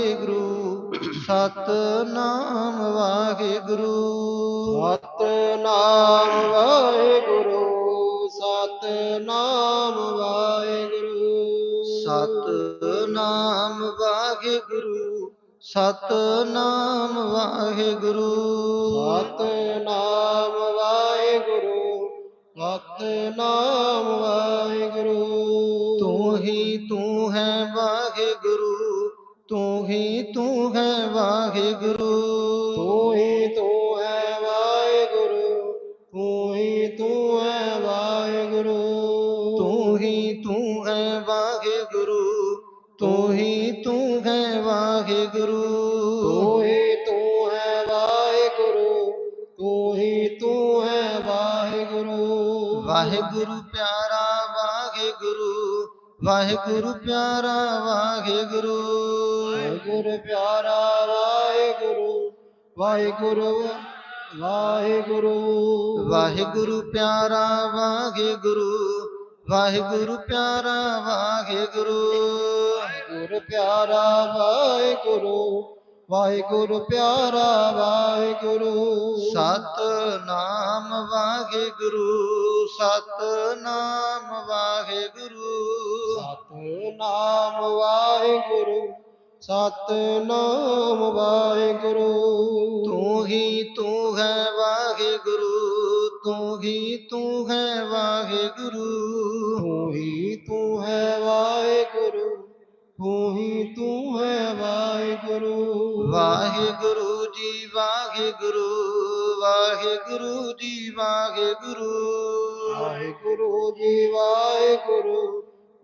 ਵਾਹਿਗੁਰੂ ਸਤਨਾਮ ਵਾਹਿਗੁਰੂ। ਸਤਨਾਮ ਵਾਹਿਗੁਰੂ ਸਤਨਾਮ ਵਾਹਿਗੁਰੂ। ਸਤਨਾਮ ਵਾਹਿਗੁਰੂ ਸਤਨਾਮ ਵਾਹਿਗੁਰੂ। ਸਤਨਾਮ ਵਾਹਿਗੁਰੂ ਸਤਨਾਮ ਵਾਹਿਗੁਰੂ। ਤੂੰ ਹੀ ਤੂੰ ਹੈ ਵਾਹਿਗੁਰੂ ਤੂੰ ਹੀ ਤੂੰ ਹੈ ਵਾਹਿਗੁਰੂ। ਤੂੰ ਹੀ ਤੂੰ ਹੈ ਵਾਹਿਗੁਰੂ। ਤੂੰ ਹੀ ਤੂੰ ਹੈ ਵਾਹਿਗੁਰੂ। ਤੂੰ ਹੀ ਤੂੰ ਹੈ ਵਾਹਿਗੁਰੂ। ਤੂੰ ਹੀ ਤੂੰ ਹੈ ਵਾਹਿਗੁਰੂ। ਤੂੰ ਹੀ ਤੂੰ ਹੈ ਵਾਹਿਗੁਰੂ। ਤੂੰ ਹੀ ਤੂੰ ਹੈ ਵਾਹਿਗੁਰੂ। ਵਾਹਿਗੁਰੂ ਪਿਆਰਾ ਵਾਹਿਗੁਰੂ। ਵਾਹਿਗੁਰੂ ਪਿਆਰਾ ਵਾਹਿਗੁਰੂ। ਵਾਹਿਗੁਰੂ ਪਿਆਰਾ ਵਾਹਿਗੁਰੂ ਵਾਹਿਗੁਰੂ ਵਾਹਿਗੁਰੂ। ਵਾਹਿਗੁਰੂ ਪਿਆਰਾ ਵਾਹਿਗੁਰੂ ਵਾਹਿਗੁਰੂ ਪਿਆਰਾ ਵਾਹਿਗੁਰੂ। ਵਾਹਿਗੁਰੂ ਪਿਆਰਾ ਵਾਹਿਗੁਰੂ ਵਾਹਿਗੁਰੂ ਪਿਆਰਾ ਵਾਹਿਗੁਰੂ। ਸਤਨਾਮ ਵਾਹਿਗੁਰੂ ਸਤਨਾਮ ਵਾਹਿਗੁਰੂ। ਸਤਨਾਮ ਵਾਹਿਗੁਰੂ ਸਤਨਾਮ ਵਾਹਿਗੁਰੂ। ਤੂੰ ਹੀ ਤੂੰ ਹੈ ਵਾਹਿਗੁਰੂ ਤੂੰ ਹੀ ਤੂੰ ਹੈ ਵਾਹਿਗੁਰੂ। ਤੂੰ ਹੀ ਤੂੰ ਹੈ ਵਾਹਿਗੁਰੂ ਤੂੰ ਹੀ ਤੂੰ ਹੈ ਵਾਹਿਗੁਰੂ। ਵਾਹਿਗੁਰੂ ਜੀ ਵਾਹਿਗੁਰੂ ਵਾਹਿਗੁਰੂ ਜੀ ਵਾਹਿਗੁਰੂ। ਵਾਹਿਗੁਰੂ ਜੀ ਵਾਹਿਗੁਰੂ।